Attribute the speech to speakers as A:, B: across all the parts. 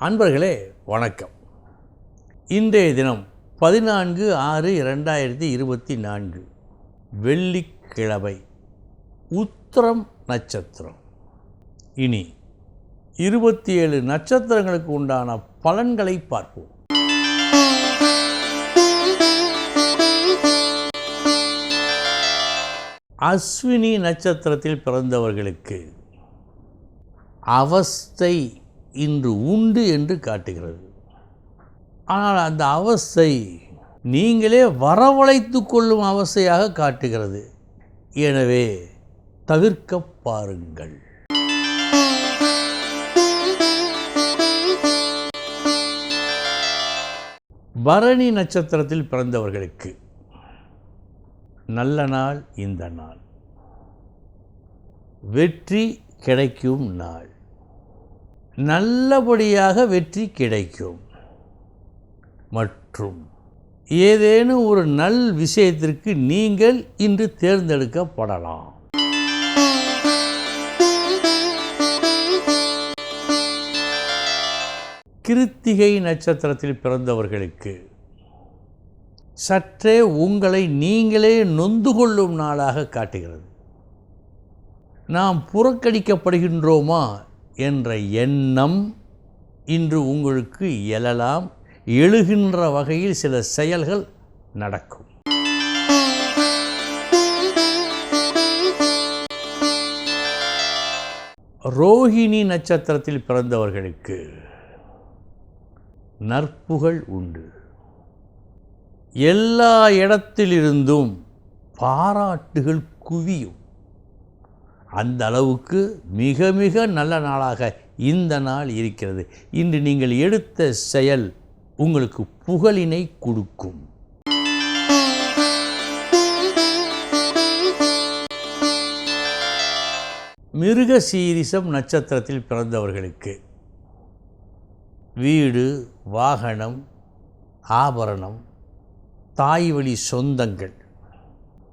A: அன்பர்களே வணக்கம். இன்றைய தினம் பதினான்கு ஆறு இரண்டாயிரத்தி இருபத்தி நான்கு. வெள்ளிக்கிழமை. உத்திரம் நட்சத்திரம். இனி இருபத்தி ஏழு நட்சத்திரங்களுக்கு உண்டான பலன்களை பார்ப்போம். அஸ்வினி நட்சத்திரத்தில் பிறந்தவர்களுக்கு அவஸ்தை இன்று உண்டு என்று காட்டுகிறது. ஆனால் அந்த அவஸ்தை நீங்களே வரவழைத்து கொள்ளும் அவஸ்தையாக காட்டுகிறது. எனவே தவிர்க்க பாருங்கள். பரணி நட்சத்திரத்தில் பிறந்தவர்களுக்கு நல்ல நாள் இந்த நாள். வெற்றி கிடைக்கும் நாள். நல்லபடியாக வெற்றி கிடைக்கும். மற்றும் ஏதேனும் ஒரு நல் விஷயத்திற்கு நீங்கள் இன்று தேர்ந்தெடுக்கப்படலாம். கிருத்திகை நட்சத்திரத்தில் பிறந்தவர்களுக்கு சற்றே உங்களை நீங்களே நொந்து கொள்ளும் நாளாக காட்டுகிறது. நாம் புறக்கணிக்கப்படுகின்றோமா என்ற எண்ணம் இன்று உங்களுக்கு எழலாம். எழுகின்ற வகையில் சில செயல்கள் நடக்கும். ரோஹிணி நட்சத்திரத்தில் பிறந்தவர்களுக்கு நற்புகழ் உண்டு. எல்லா இடத்திலிருந்தும் பாராட்டுகள் குவியும். அந்த அளவுக்கு மிக மிக நல்ல நாளாக இந்த நாள் இருக்கிறது. இன்று நீங்கள் எடுத்த செயல் உங்களுக்கு புகழினை கொடுக்கும். மிருக சீரிசம் நட்சத்திரத்தில் பிறந்தவர்களுக்கு வீடு வாகனம் ஆபரணம் தாய்வழி சொந்தங்கள்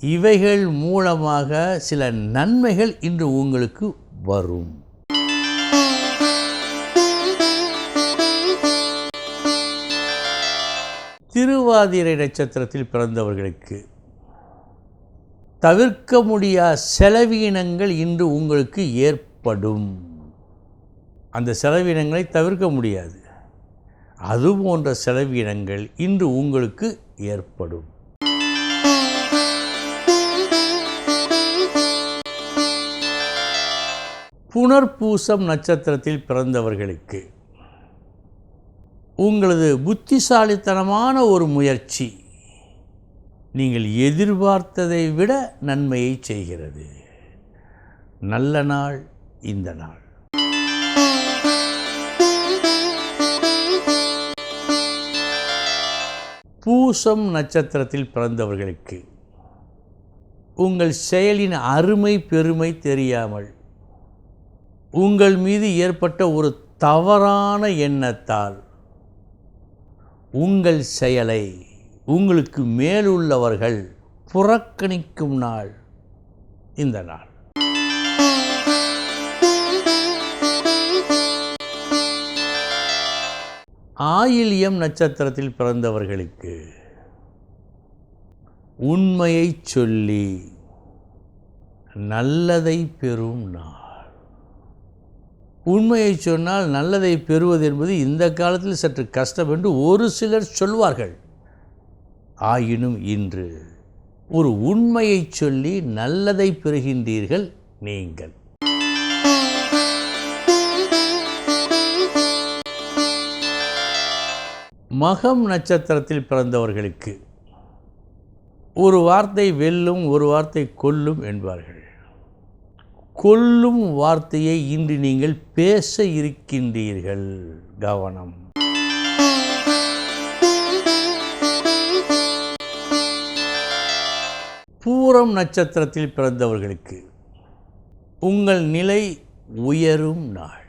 A: இவைகள் மூலமாக சில நன்மைகள் இன்று உங்களுக்கு வரும். திருவாதிரை நட்சத்திரத்தில் பிறந்தவர்களுக்கு தவிர்க்க முடியா செலவீனங்கள் இன்று உங்களுக்கு ஏற்படும். அந்த செலவினங்களை தவிர்க்க முடியாது. அது போன்ற செலவினங்கள் இன்று உங்களுக்கு ஏற்படும். புனர்பூசம் நட்சத்திரத்தில் பிறந்தவர்களுக்கு. உங்களது புத்திசாலித்தனமான ஒரு முயற்சி நீங்கள் எதிர்பார்த்ததை விட நன்மையை செய்கிறது. நல்ல நாள் இந்த நாள். பூசம் நட்சத்திரத்தில் பிறந்தவர்களுக்கு உங்கள் செயலின் அருமை பெருமை தெரியாமல் உங்கள் மீது ஏற்பட்ட ஒரு தவறான எண்ணத்தால் உங்கள் செயலை உங்களுக்கு மேலுள்ளவர்கள் புறக்கணிக்கும் நாள் இந்த நாள். ஆயில்யம் நட்சத்திரத்தில் பிறந்தவர்களுக்கு உண்மையை சொல்லி நல்லதை பெறும் நாள். உண்மையை சொன்னால் நல்லதை பெறுவது என்பது இந்த காலத்தில் சற்று கஷ்டம் என்று ஒரு சிலர் சொல்வார்கள். ஆயினும் இன்று ஒரு உண்மையை சொல்லி நல்லதை பெறுகின்றீர்கள் நீங்கள். மகம் நட்சத்திரத்தில் பிறந்தவர்களுக்கு ஒரு வார்த்தை வெல்லும் ஒரு வார்த்தை கொல்லும் என்பார்கள். கொல்லும் வார்த்தையை இன்று நீங்கள் பேச இருக்கின்றீர்கள். கவனம். பூரம் நட்சத்திரத்தில் பிறந்தவர்களுக்கு உங்கள் நிலை உயரும் நாள்.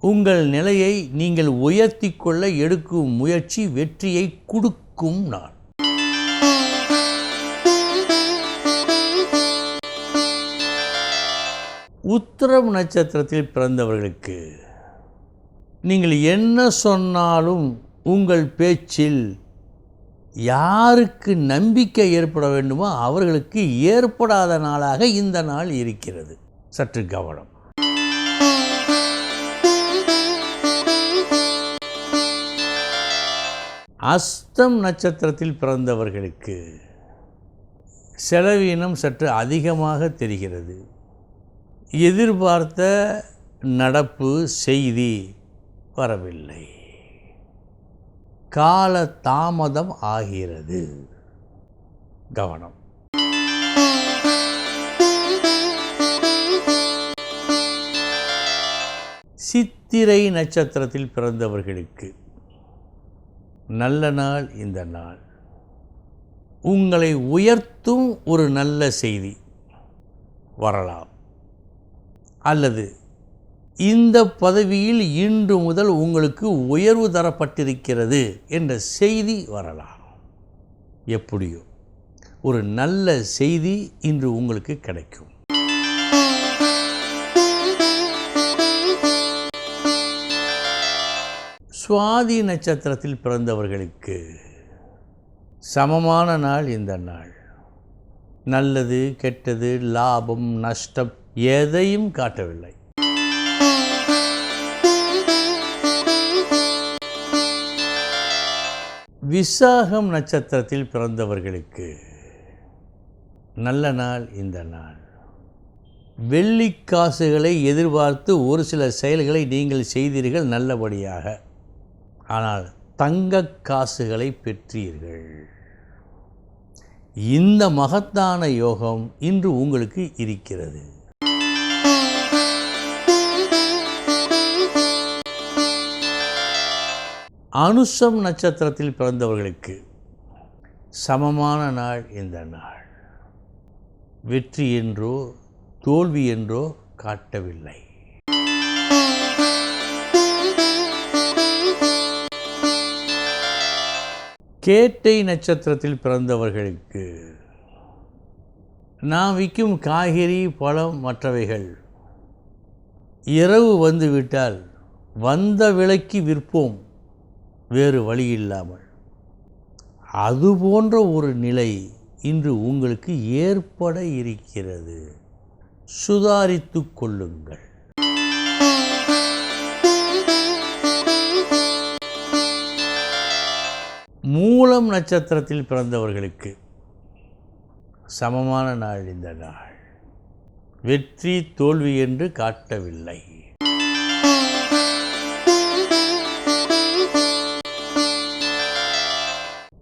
A: உங்கள் நிலையை நீங்கள் உயர்த்தி கொள்ள எடுக்கும் முயற்சி வெற்றியை கொடுக்கும் நாள். உத்திரம் நட்சத்திரத்தில் பிறந்தவர்களுக்கு நீங்கள் என்ன சொன்னாலும் உங்கள் பேச்சில் யாருக்கு நம்பிக்கை ஏற்பட வேண்டுமோ அவர்களுக்கு ஏற்படாத நாளாக இந்த நாள் இருக்கிறது. சற்று கவனம். அஸ்தம் நட்சத்திரத்தில் பிறந்தவர்களுக்கு செலவீனம் சற்று அதிகமாக தெரிகிறது. எதிர்பார்த்த நடப்பு செய்தி வரவில்லை. கால தாமதம் ஆகிறது. கவனம். சித்திரை நட்சத்திரத்தில் பிறந்தவர்களுக்கு நல்ல நாள் இந்த நாள். உங்களை உயர்த்தும் ஒரு நல்ல செய்தி வரலாம். அல்லது இந்த பதவியில் இன்று முதல் உங்களுக்கு உயர்வு தரப்பட்டிருக்கிறது என்ற செய்தி வரலாம். எப்படியோ ஒரு நல்ல செய்தி இன்று உங்களுக்கு கிடைக்கும். சுவாதி நட்சத்திரத்தில் பிறந்தவர்களுக்கு சமமான நாள் இந்த நாள். நல்லது கெட்டது லாபம் நஷ்டம் எதையும் காட்டவில்லை. விசாகம் நட்சத்திரத்தில் பிறந்தவர்களுக்கு நல்ல நாள் இந்த நாள். வெள்ளிக்காசுகளை எதிர்பார்த்து ஒரு சில செயல்களை நீங்கள் செய்தீர்கள் நல்லபடியாக. ஆனால் தங்க காசுகளை பெற்றீர்கள். இந்த மகத்தான யோகம் இன்று உங்களுக்கு இருக்கிறது. அனுசம் நட்சத்திரத்தில் பிறந்தவர்களுக்கு சமமான நாள் இந்த நாள். வெற்றி என்றோ தோல்வி என்றோ காட்டவில்லை. கேட்டை நட்சத்திரத்தில் பிறந்தவர்களுக்கு நாம் விற்கும் காய்கறி பழம் மற்றவைகள் இரவு வந்துவிட்டால் வந்த விலைக்கு விற்போம். வேறு வழி இல்லாமல். அது போன்ற ஒரு நிலை இன்று உங்களுக்கு ஏற்பட இருக்கிறது. சுதாரித்து கொள்ளுங்கள். மூலம் நட்சத்திரத்தில் பிறந்தவர்களுக்கு சமமான நாள் இந்த நாள். வெற்றி தோல்வி என்று காட்டவில்லை.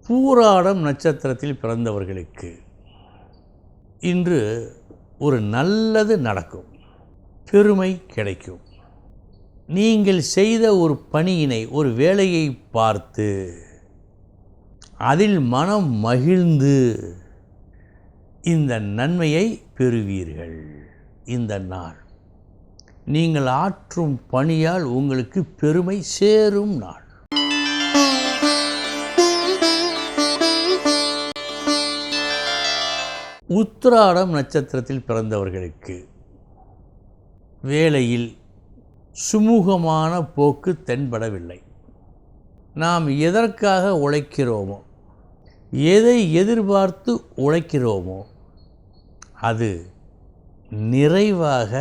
A: பூராடம் நட்சத்திரத்தில் பிறந்தவர்களுக்கு இன்று ஒரு நல்லது நடக்கும். பெருமை கிடைக்கும். நீங்கள் செய்த ஒரு பணியினை ஒரு வேலையை பார்த்து அதில் மனம் மகிழ்ந்து இந்த நன்மையை பெறுவீர்கள். இந்த நாள். நீங்கள் ஆற்றும் பணியால் உங்களுக்கு பெருமை சேரும் நாள். உத்திராடம் நட்சத்திரத்தில் பிறந்தவர்களுக்கு வேலையில் சுமூகமான போக்கு தென்படவில்லை. நாம் எதற்காக உழைக்கிறோமோ எதை எதிர்பார்த்து உழைக்கிறோமோ அது நிறைவாக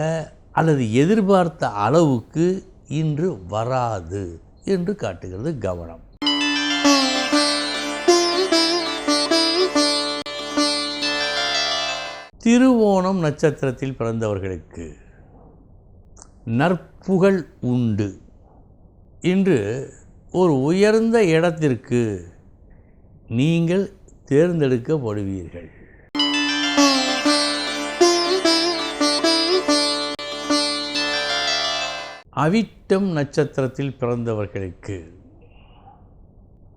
A: அல்லது எதிர்பார்த்த அளவுக்கு இன்று வராது என்று காட்டுகிறது கவனம். திருவோணம் நட்சத்திரத்தில் பிறந்தவர்களுக்கு நற்புகழ் உண்டு. இன்று ஒரு உயர்ந்த இடத்திற்கு நீங்கள் தேர்ந்தெடுக்கப்படுவீர்கள். அவிட்டம் நட்சத்திரத்தில் பிறந்தவர்களுக்கு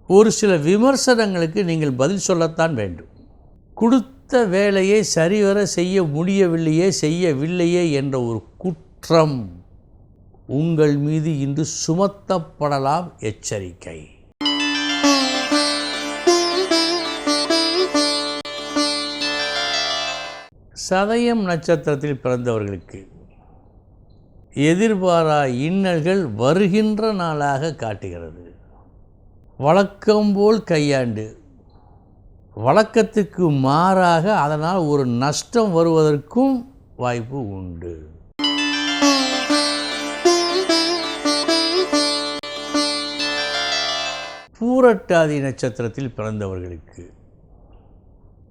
A: ஒரு சில விமர்சனங்களுக்கு நீங்கள் பதில் சொல்லத்தான் வேண்டும். கொடுத்த வேலையை சரிவர செய்ய முடியவில்லையே செய்யவில்லையே என்ற ஒரு குற்றம் உங்கள் மீது இன்று சுமத்தப்படலாம் எச்சரிக்கை. சதயம் நட்சத்திரத்தில் பிறந்தவர்களுக்கு எதிர்பாரா இன்னல்கள் வருகின்ற நாளாக காட்டுகிறது. வழக்கம்போல் கையாண்டு வழக்கத்துக்கு மாறாக அதனால் ஒரு நஷ்டம் வருவதற்கும் வாய்ப்பு உண்டு. பூரட்டாதி நட்சத்திரத்தில் பிறந்தவர்களுக்கு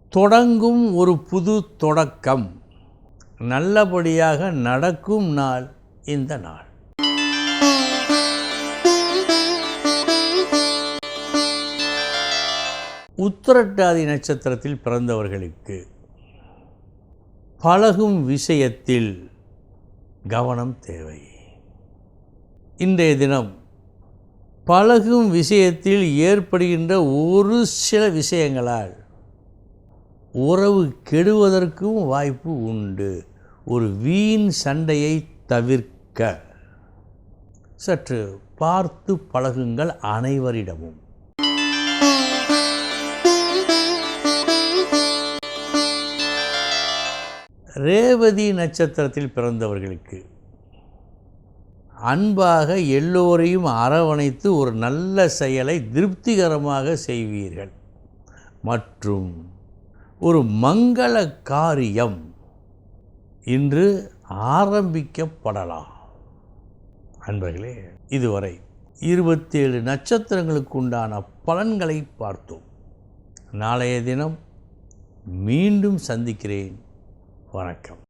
A: தொடங்கும் ஒரு புது தொடக்கம். நல்லபடியாக நடக்கும் நாள் இந்த நாள். உத்திரட்டாதி நட்சத்திரத்தில் பிறந்தவர்களுக்கு பழகும் விஷயத்தில் கவனம் தேவை. இன்றைய தினம் பழகும் விஷயத்தில் ஏற்படுகின்ற ஒரு சில விஷயங்களால் உறவு கெடுவதற்கும் வாய்ப்பு உண்டு. ஒரு வீண் சண்டையை தவிர்க்க சற்று பார்த்து பழகுங்கள் அனைவரிடமும். ரேவதி நட்சத்திரத்தில் பிறந்தவர்களுக்கு அன்பாக எல்லோரையும் அரவணைத்து ஒரு நல்ல செயலை திருப்திகரமாக செய்வீர்கள். மற்றும் ஒரு மங்கள காரியம் இன்று ஆரம்பிக்கப்படலாம். அன்பர்களே இதுவரை இருபத்தேழு நட்சத்திரங்களுக்கு உண்டான பலன்களை பார்த்தோம். நாளைய தினம் மீண்டும் சந்திக்கிறேன். வணக்கம்.